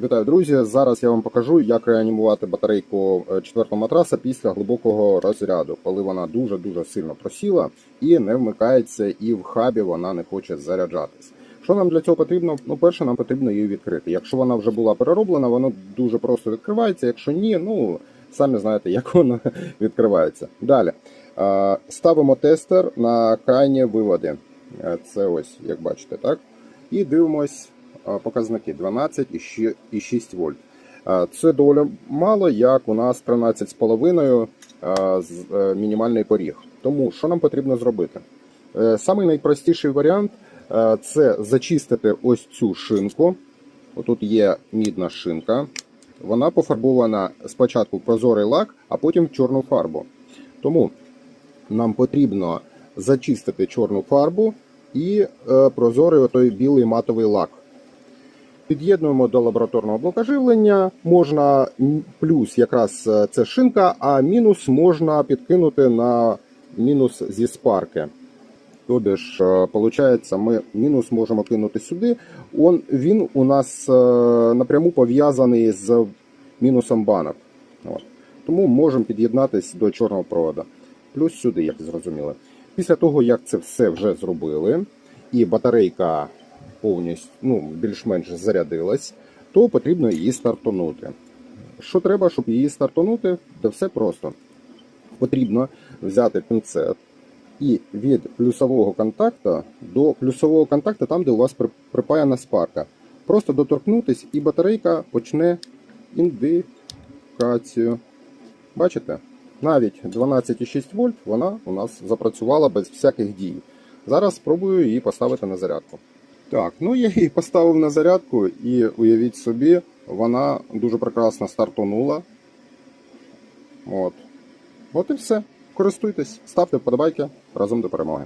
Вітаю, друзі! Зараз я вам покажу, як реанімувати батарейку е, четвертого матраса після глибокого розряду, коли вона дуже-дуже сильно просіла і не вмикається, і в хабі вона не хоче заряджатись. Що нам для цього потрібно? Ну, перше, нам потрібно її відкрити. Якщо вона вже була перероблена, воно дуже просто відкривається. Якщо ні, ну самі знаєте, як воно відкривається. Далі ставимо тестер на крайні виводи. Е, Це ось, як бачите, так? І дивимось показники 12 і 6 вольт. Це доволі мало, як у нас 13,5 е, мінімальний поріг. Тому що нам потрібно зробити? Е, Самий найпростіший варіант це зачистити ось цю шинку. Отут є мідна шинка. Вона пофарбована спочатку прозорий лак, а потім в чорну фарбу. Тому нам потрібно зачистити чорну фарбу і е, прозорий отой білий матовий лак. Під'єднуємо до лабораторного блока живлення. Можна плюс якраз е, це шинка, а мінус можна підкинути на мінус зі спарки. Тобі ж, виходить, ми мінус можемо кинути сюди. Он, він у нас е, напряму пов'язаний з мінусом банок. От. Тому можемо під'єднатися до чорного провода. Плюс сюди, як зрозуміли. Після того, як це все вже зробили, і батарейка повністю ну, більш-менш зарядилась, то потрібно її стартанути. Що треба, щоб її стартанути? Та все просто. Потрібно взяти пінцет і від плюсового контакту до плюсового контакту, там, де у вас припаяна спарка. Просто доторкнутись, і батарейка почне індикацію. Бачите? Навіть 12,6 вольт вона у нас запрацювала без всяких дій. Зараз спробую її поставити на зарядку. Так, ну я її поставив на зарядку і уявіть собі, вона дуже прекрасно стартонула. От. От і все. Користуйтесь, ставте вподобайки разом до перемоги.